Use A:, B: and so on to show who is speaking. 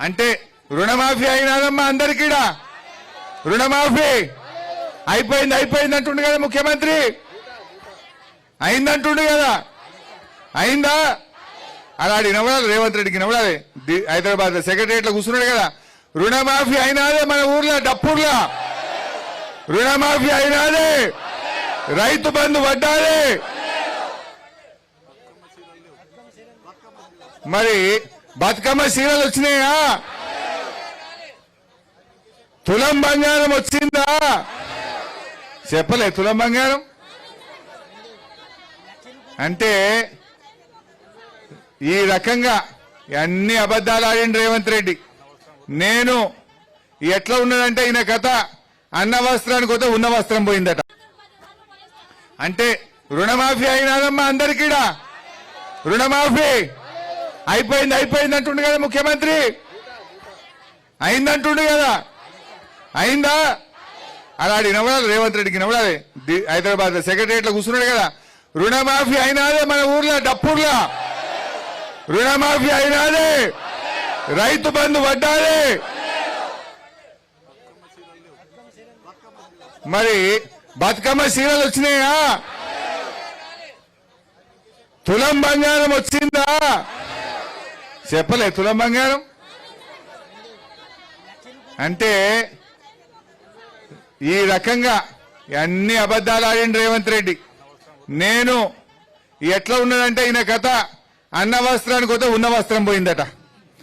A: అంటే రుణమాఫీ అయినాదమ్మా అందరికీడా రుణమాఫీ. అయిపోయింది అయిపోయింది అంటుండు కదా ముఖ్యమంత్రి. అయిందంటుండు కదా. అయిందా? అలా నవ్వాలి రేవంత్ రెడ్డికి నవ్వాలి హైదరాబాద్ సెక్రటరియట్లో కూర్చున్నాడు కదా. రుణమాఫీ అయినాదే మన ఊర్లో డప్పుర్లా. రుణమాఫీ అయినాదే. రైతు బంధు పడ్డాదే. మరి బతుకమ్మ సీరలు వచ్చినాయా? తులం బంగారం వచ్చిందా? చెప్పలే తులం బంగారం. అంటే ఈ రకంగా అన్ని అబద్ధాలు ఆడిండు రేవంత్ రెడ్డి. నేను ఎట్లా ఉన్నదంటే ఈయన కథ అన్న వస్త్రానికి పోతే ఉన్న వస్త్రం పోయిందట. అంటే రుణమాఫీ అయినాదమ్మా అందరికీడా? రుణమాఫీ. అయిపోయింది అయిపోయింది అంటుండు కదా ముఖ్యమంత్రి. అయిందంటుండు కదా. అయిందా? అలా నవ్వాలి రేవంత్ రెడ్డికి నవ్వాలి హైదరాబాద్ సెక్రటరియట్ కూర్చున్నాడు కదా. రుణమాఫీ అయినాదే మన ఊర్లో డప్పూర్లో. రుణమాఫీ అయినాదే. రైతు బంధు పడ్డాదే. మరి బతుకమ్మ సీరలు వచ్చినాయా? తులం బంగారం వచ్చిందా? చెప్పలే తులం బంగారం? అంటే ఈ రకంగా అన్ని అబద్ధాలు ఆడిండు రేవంత్ రెడ్డి. నేను ఎట్లా ఉన్నదంటే ఈయన కథ అన్న వస్త్రానికి పోతే ఉన్న వస్త్రం పోయిందట.